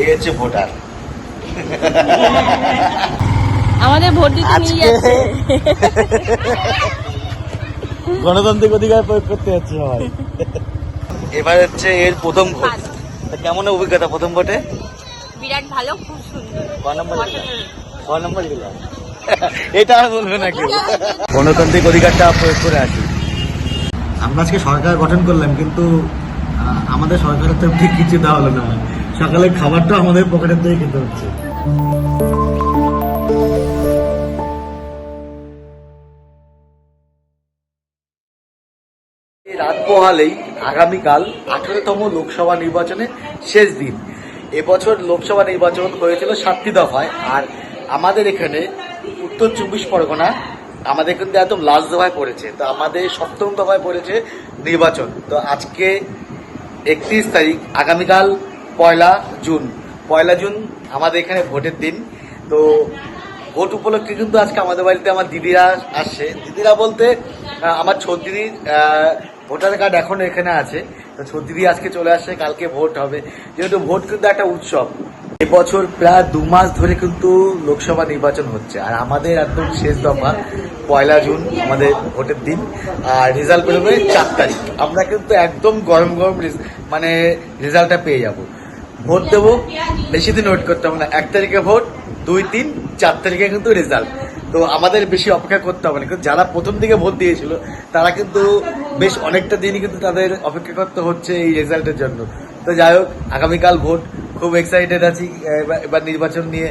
এই হচ্ছে ভোটার। আমাদের ভোট দিতে নিয়ে যাচ্ছে। গণতান্ত্রিক অধিকার প্রয়োগ করতে যাচ্ছে সবাই। এবার হচ্ছে এর প্রথম ভোট। কেমন অভিজ্ঞতা প্রথম ভোটে? বিরাট ভালো খুব সুন্দর। ক নম্বর? ক নম্বর দিলাম এটা আর বলবে না কেউ। গণতান্ত্রিক অধিকারটা প্রয়োগ করে আসি। আমরা আজকে সরকার গঠন করলাম কিন্তু আমাদের সরকারের তো ঠিক কিছু দেওয়া হলো না। সকালে খাবারটা আমাদের পকেটের থেকে খেতে হচ্ছে। রাত পোহালেই আগামীকাল আঠারোতম লোকসভা নির্বাচনের শেষ দিন। এবছর লোকসভা নির্বাচন হয়েছিল সাতটি দফায়, আর আমাদের এখানে উত্তর চব্বিশ পরগনা আমাদের কিন্তু একদম লাস্ট দফায় পড়েছে। তো আমাদের সপ্তম দফায় পড়েছে নির্বাচন। তো আজকে একত্রিশ তারিখ, আগামীকাল পয়লা জুন। পয়লা জুন আমাদের এখানে ভোটের দিন। তো ভোট উপলক্ষে কিন্তু আজকে আমাদের বাড়িতে আমার দিদিরা আসছে। দিদিরা বলতে আমার ছদ্দিদির ভোটার কার্ড এখন এখানে আছে। তো ছদ্দিদি আজকে চলে আসছে, কালকে ভোট হবে। যেহেতু ভোট কিন্তু একটা উৎসব। এবছর প্রায় দু মাস ধরে কিন্তু লোকসভা নির্বাচন হচ্ছে। আর আমাদের একদম শেষ দফা, পয়লা জুন, আমাদের ভোটের দিন। আর রেজাল্ট বেরোবে চার তারিখ। আমরা কিন্তু একদম গরম গরম মানে রেজাল্টটা পেয়ে যাব। ভোট দেবো। বেশি দিন ওয়েট করতে হবে না। এক তারিখে ভোট দুই তিন চার তারিখে কিন্তু রেজাল্ট তো আমাদের বেশি অপেক্ষা করতে হবে না। কিন্তু যারা প্রথম দিকে ভোট দিয়েছিল তারা কিন্তু বেশ অনেকটা দিনই কিন্তু তাদের অপেক্ষা করতে হচ্ছে এই রেজাল্টের জন্য। তো যাই হোক আগামীকাল ভোট। খুব এক্সাইটেড আছি এবার নির্বাচন নিয়ে।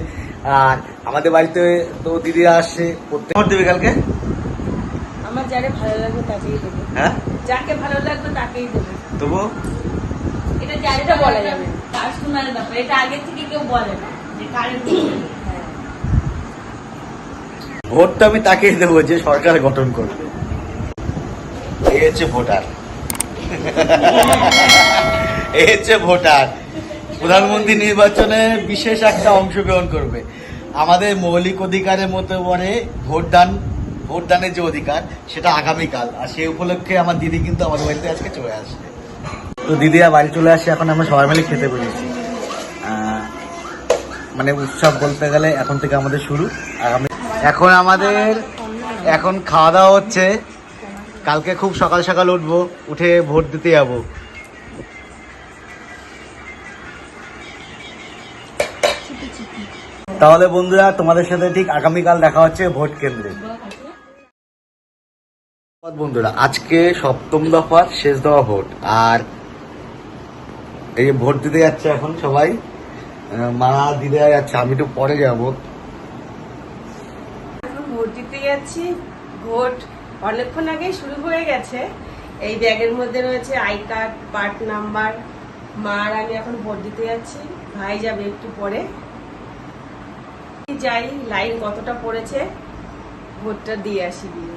আর আমাদের বাড়িতে তো দিদিরা আসছে প্রত্যেক ভোট দেবে কালকে? আমার যারে ভালো লাগবে তাকেই দেবো। হ্যাঁ? যাকে ভালো লাগবে তাকেই দেবো। তবু এটা যারে বলা যাবে পার্সোনাল ব্যাপার এটা আগে থেকে কেউ বলে না যে কারে। ভোটটা আমি তাকেই দেবো যে সরকার গঠন করবে। এই হচ্ছে ভোটার। এই হচ্ছে ভোটার। প্রধানমন্ত্রী নির্বাচনে বিশেষ একটা অংশগ্রহণ করবে। আমাদের মৌলিক অধিকারের মতো পরে ভোটদান ভোটদানের যে অধিকার সেটা আগামীকাল। আর সেই উপলক্ষে আমার দিদি কিন্তু আমাদের বাড়িতে আজকে চলে আসবে। তো দিদিরা বাড়ি চলে আসে, এখন আমরা সবাই মিলে খেতে বসেছি। মানে উৎসব বলতে গেলে এখন থেকে আমাদের শুরু। আগামী এখন আমাদের এখন খাওয়া দাওয়া হচ্ছে। কালকে খুব সকাল সকাল উঠবো, উঠে ভোট দিতে যাব। তাহলে বন্ধুরা, তোমাদের সাথে ঠিক আগামীকাল দেখা হচ্ছে ভোট কেন্দ্রে। বন্ধুরা, আজকে সপ্তম দফার শেষ দফা ভোট। আর এই যে ভোট দিতে যাচ্ছে এখন সবাই মা দিতে যাচ্ছে, আমি একটু পরে যাব। ভোট দিতে যাচ্ছি। ভোট অনেকক্ষণ আগেই শুরু হয়ে গেছে। এই ব্যাগের মধ্যে রয়েছে আই কার্ড পার্ট নাম্বার। মা আমি এখন ভোট দিতে যাচ্ছি। ভাই যাবে একটু পরে। যাই, লাইন কতটা পড়েছে, ভোটটা দিয়ে আসি দিয়ে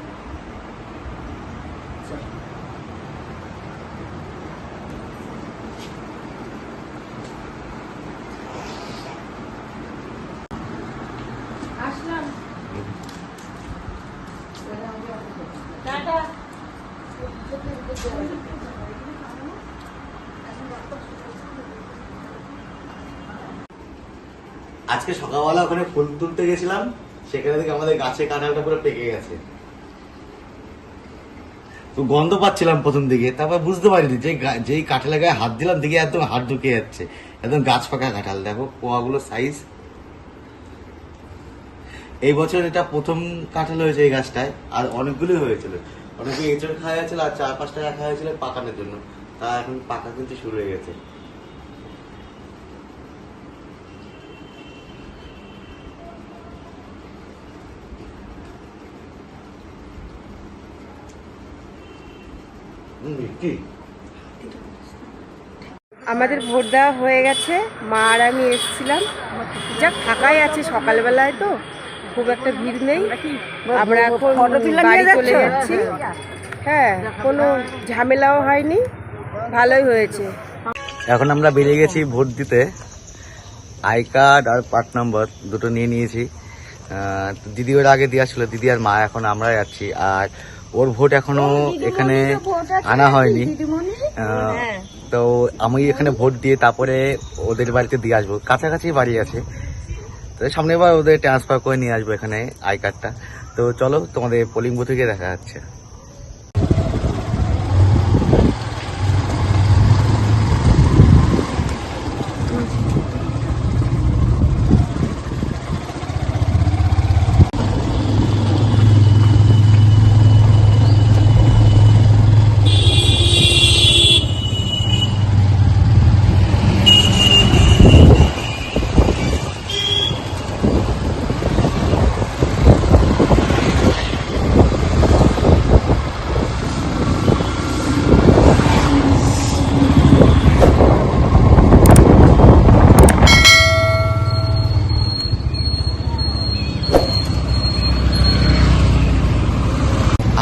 আজকে সকালবেলা ওখানে ফুল তুলতে গেছিলাম, সেখানে থেকে আমাদের গাছে কাঁঠালটা পুরো পেকে গেছে। তো গন্ধ পাচ্ছিলাম প্রথম দিকে, তারপর বুঝতে পারিনি যে যেই কাঁঠালের গায়ে হাত দিলাম দিকে একদম হাত ঢুকে যাচ্ছে। একদম গাছ পাকা কাঁঠাল, দেখো পোয়াগুলো সাইজ এই বছর এটা প্রথম কাঁঠাল হয়েছে এই গাছটায়, আর অনেকগুলোই হয়েছিল। অনেকে এঁচড় খাওয়া হয়েছিল, আর চার পাঁচটা রাখা হয়েছিল পাকানোর জন্য। তা এখন পাকা কিন্তু শুরু হয়ে গেছে। আমাদের ভোট দেওয়া হয়ে গেছে। মা আর আমি এসেছিলাম। যাক ফাঁকাই আছে সকালবেলায় তো। খুব একটা ভিড় নেই। আমরা এখন বাড়ি চলে যাচ্ছি? হ্যাঁ কোনো ঝামেলাও হয়নি। ভালোই হয়েছে। এখন আমরা বেরিয়ে গেছি ভোট দিতে। আই কার্ড আর পার্ট নাম্বার দুটো নিয়ে নিয়েছি। দিদি ওর আগে দেওয়া ছিল। দিদি আর মা এখন আমরা যাচ্ছি। আর ওর ভোট এখনও এখানে আনা হয়নি। তো আমি এখানে ভোট দিয়ে তারপরে ওদের বাড়িতে দিয়ে আসব। কাছাকাছি বাড়ি আছে। তো সামনের বার ওদের ট্রান্সফার করে নিয়ে আসব এখানে আই কার্ডটা তো চলো তোমাদের পোলিং বুথে গিয়ে দেখা যাচ্ছে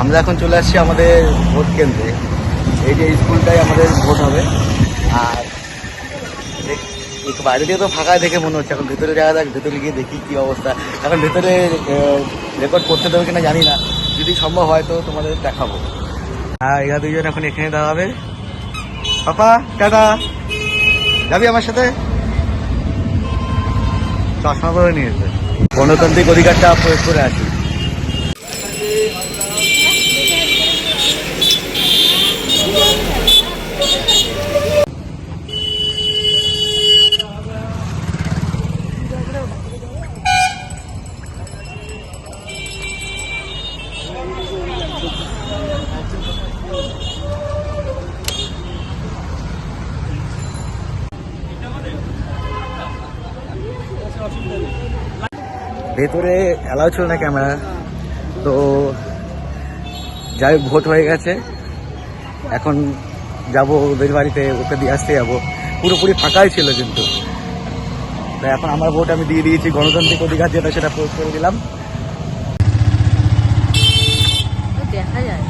আমরা এখন চলে আসছি আমাদের ভোট কেন্দ্রে। এই যে স্কুলটাই আমাদের ভোট হবে। আর বাইরে দিয়ে তো ফাঁকা দেখে মনে হচ্ছে। এখন ভেতরে যাওয়া যাক, ভেতরে গিয়ে দেখি কি অবস্থা। এখন ভেতরে রেকর্ড করতে দেবে কিনা জানি না। যদি সম্ভব হয় তো তোমাদের দেখাবো। হ্যাঁ এরা দুজন এখন এখানে দাঁড়াবে। পাপা টাটা যাবি আমার সাথে? চশমা করে নিয়েছে গণতান্ত্রিক অধিকারটা প্রয়োগ করে আছি ভেতরে অ্যালাউ ছিল না ক্যামেরা তো যাই ভোট হয়ে গেছে। এখন যাব ওদের বাড়িতে, ওকে দিয়ে আসতে যাব। পুরোপুরি ফাঁকাই ছিল কিন্তু। তো এখন আমার ভোট আমি দিয়ে দিয়েছি, গণতান্ত্রিক অধিকার যেটা সেটা প্রয়োগ করে দিলাম দেখা যায়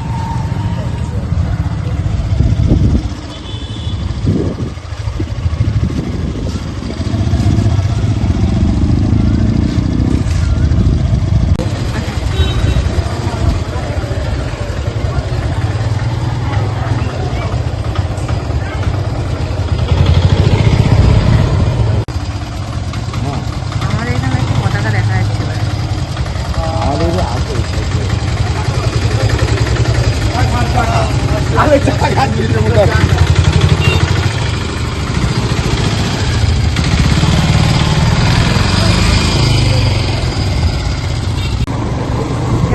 আমাদের এখানে একটা পতাকা দেখা যাচ্ছে এবারে। আমাদের এই যে আছে এই side এ। আরে টাকা খাচ্ছিস রে মোটা।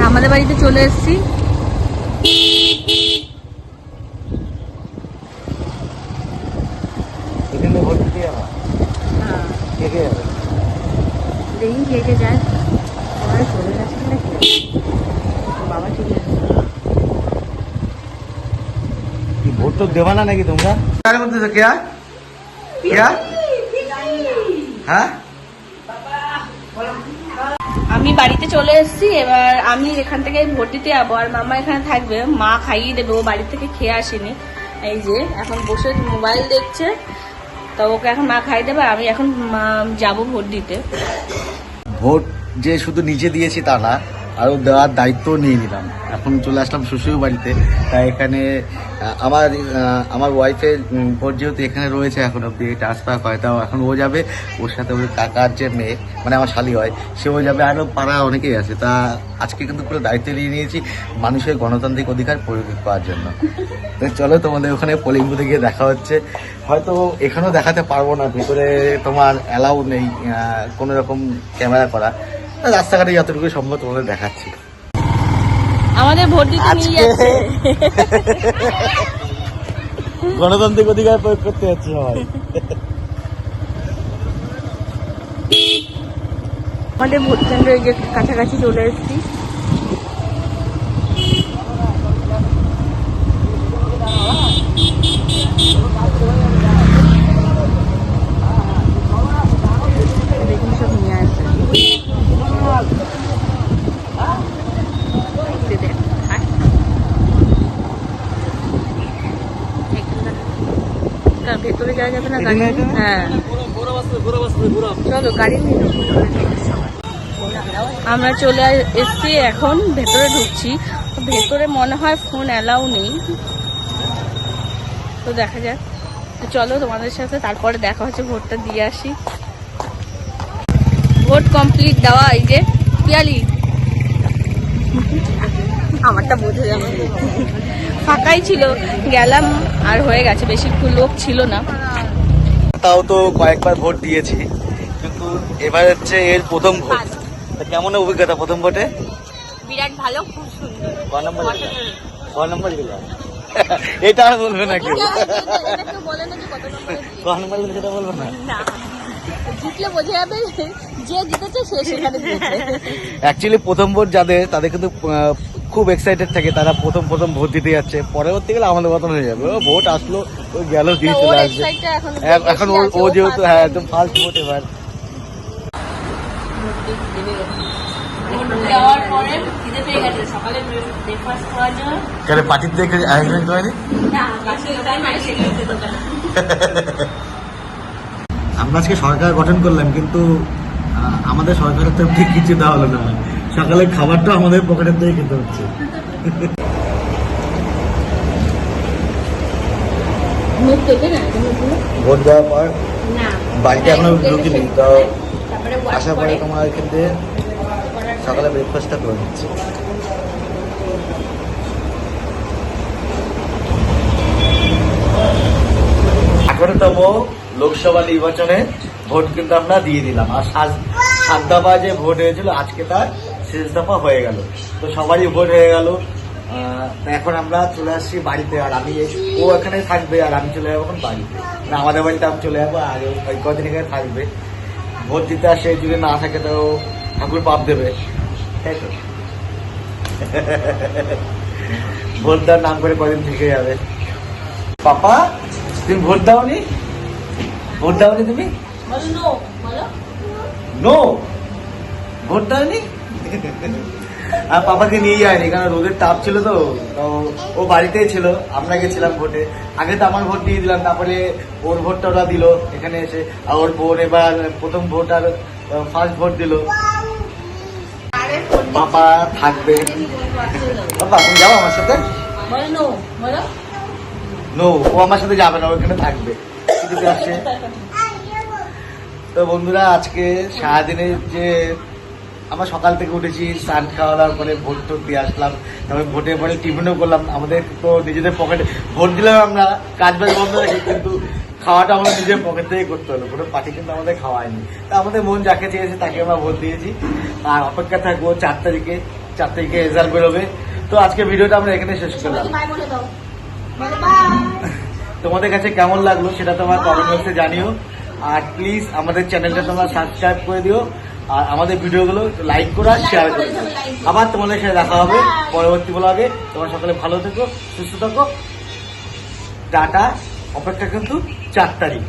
আমাদের বাড়িতে চলে এসেছি। এখানে ভোট দিতে যাবা কে কে যাবে? দেখি কে কে যায়। সবাই চলে গেছে নাকি? বাবা ঠিক আছে। কি ভোট তো দেবা না নাকি তোমরা? কারে বলতেছো কে কে? হ্যাঁ? আমি বাড়িতে চলে এসেছি, এবার আমি এখান থেকে ভোট দিতে যাব। আর মামা এখানে থাকবে, মা খাইয়ে দেবে, ও বাড়ি থেকে খেয়ে আসেনি। এই যে, এখন বসে মোবাইল দেখছে, তো ওকে এখন মা খাই দেবে আমি এখন যাব ভোট দিতে। ভোট যে শুধু নিজে দিয়েছি তা না আরও দেওয়ার দায়িত্ব নিয়ে নিলাম। এখন চলে আসলাম শ্বশুর বাড়িতে তাই এখানে আমার আমার ওয়াইফের ভোট যেহেতু এখানে রয়েছে এখন অব্দি ট্রান্সফার হয়, তাও এখন ও যাবে। ওর সাথে ওর কাকার যে মেয়ে মানে আমার শালি হয়, সেও যাবে। আরও পাড়া অনেকেই আছে, তা আজকে কিন্তু পুরো দায়িত্ব নিয়ে নিয়েছি মানুষের গণতান্ত্রিক অধিকার প্রয়োগ করার জন্য। চলো তোমাদের ওখানে পোলিং গিয়ে দেখা হচ্ছে। হয়তো এখানেও দেখাতে পারব না, ভিতরে তোমার অ্যালাউ নেই কোনো রকম ক্যামেরা করা। রাস্তাঘাটে যতটুকু সম্ভব তোমাদের দেখাচ্ছি। আমাদের ভোট দিতে নিয়ে যাচ্ছে। গণতান্ত্রিক অধিকার প্রয়োগ করতে যাচ্ছে সবাই। আমাদের ভোট কেন্দ্র এই যে কাছাকাছি চলে এসেছি দেখুন সব নিয়ে আসছে এই যে দেখ, আয়। ভেতরে যাওয়া যাবে না গাড়ি হ্যাঁ চলো গাড়ি নিয়ে আমরা চলে এসেছি এখন ভেতরে ঢুকছি। তো ভেতরে মনে হয় ফোন অ্যালাউ নেই। তো দেখা যাক। তো চলো তোমাদের সাথে তারপরে দেখা হচ্ছে ভোটটা দিয়ে আসি। ভোট কমপ্লিট দেওয়া এই যে পিয়ালি। আমারটা বোঝা যাবে। ফাঁকাই ছিল গেলাম আর হয়ে গেছে বেশি লোক ছিল না। তাও তো কয়েকবার ভোট দিয়েছি কিন্তু এবার হচ্ছে এর প্রথম ভোট। তা কেমন অভিজ্ঞতা প্রথম ভোটে? বিরাট ভালো খুব সুন্দর। ক নম্বর ক নম্বর গেলাম এটা আর বলবে না কেউ। ক নম্বর সেটা বলবে না? জিতলে বোঝা যাবে যে জিতেছে সে সেখানে জিতেছে। অ্যাকচুয়ালি প্রথম ভোট যাদের তাদের কিন্তু খুব এক্সাইটেড থাকে তারা প্রথম প্রথম ভোট দিতে যাচ্ছে। পরবর্তী গেলে আমাদের মতন হয়ে যাবে। ও ভোট আসলো ওই গেল দিয়ে চলে আসবে। এখন ও- যেহেতু হ্যাঁ একদম ফার্স্ট ভোট এবার। কেন পার্টির থেকে করেনি। আমরা আজকে সরকার গঠন করলাম কিন্তু আমাদের সরকারের তো ঠিক কিছু দেওয়া হলো না। সকালে খাবারটা আমাদের পকেটের থেকে খেতে হচ্ছে। ভোট দেওয়ার পর বাড়িতে এখনও ঢুকিনি তো আসার পরে তোমার এখান থেকে সকালে ব্রেকফাস্টটা করে নিচ্ছি। আঠারোতম লোকসভা নির্বাচনে ভোট কিন্তু আমরা দিয়ে দিলাম। আর দফা যে ভোট হয়েছিল আজকে তার শেষ দফা হয়ে গেল। তো সবারই ভোট হয়ে গেল। এখন আমরা চলে আসছি বাড়িতে আর আমি ও এখানে থাকবে আর আমি চলে যাব এখন বাড়িতে। না আমাদের বাড়িতে আমি চলে যাব আর ওই কদিন এখানে থাকবে। ভোট দিতে আসে যদি না থাকে তো ঠাকুর পাপ দেবে। তাই তো? ভোট দেওয়ার নাম করে কদিন থেকে যাবে। পাপা তুমি ভোট দাওনি? ভোট দাওনি তুমি? নো ভোট দাওনি? আর পাপাকে নিয়ে যায়নি কারণ রোদের তাপ ছিল তো ও বাড়িতেই ছিল আমরা গেছিলাম ভোটে। আগে তো আমার ভোট দিয়ে দিলাম তারপরে ওর ভোটটা ওরা দিল এখানে এসে। আর ওর বোন এবার প্রথম ভোট আর ফার্স্ট ভোট দিল। পাপা থাকবে। পাপা তুমি যাব আমার সাথে? নো ও আমার সাথে যাবে না ও এখানে থাকবে। তো বন্ধুরা আজকে সারাদিনে যে আমরা সকাল থেকে উঠেছি স্নান খাওয়া দাওয়ার পরে ভোট টোট দিয়ে আসলাম তারপরে ভোটের পরে টিফিনও করলাম। আমাদের তো নিজেদের পকেটে ভোট দিলাম আমরা কাজ বাজ বন্ধ রেখে কিন্তু খাওয়াটা আমরা নিজের পকেট থেকে করতে হলো। কোনো পার্টি কিন্তু আমাদের খাওয়ায়নি। তা আমাদের মন যাকে চেয়েছে তাকে আমরা ভোট দিয়েছি। আর অপেক্ষা থাকব চার তারিখে চার তারিখে রেজাল্ট বেরোবে। তো আজকে ভিডিওটা আমরা এখানে শেষ করলাম। তোমাদের কাছে কেমন লাগল সেটা তোমার কমেন্ট বক্সে জানিও। আর প্লিজ আমাদের চ্যানেলটা তোমরা সাবস্ক্রাইব করে দিও। আর আমাদের ভিডিওগুলো লাইক করো আর শেয়ার করে আবার তোমাদের সাথে দেখা হবে পরবর্তী ব্লগে তোমরা সকালে ভালো থেকো সুস্থ থাকো। টাটা। অপেক্ষা কিন্তু চার তারিখ।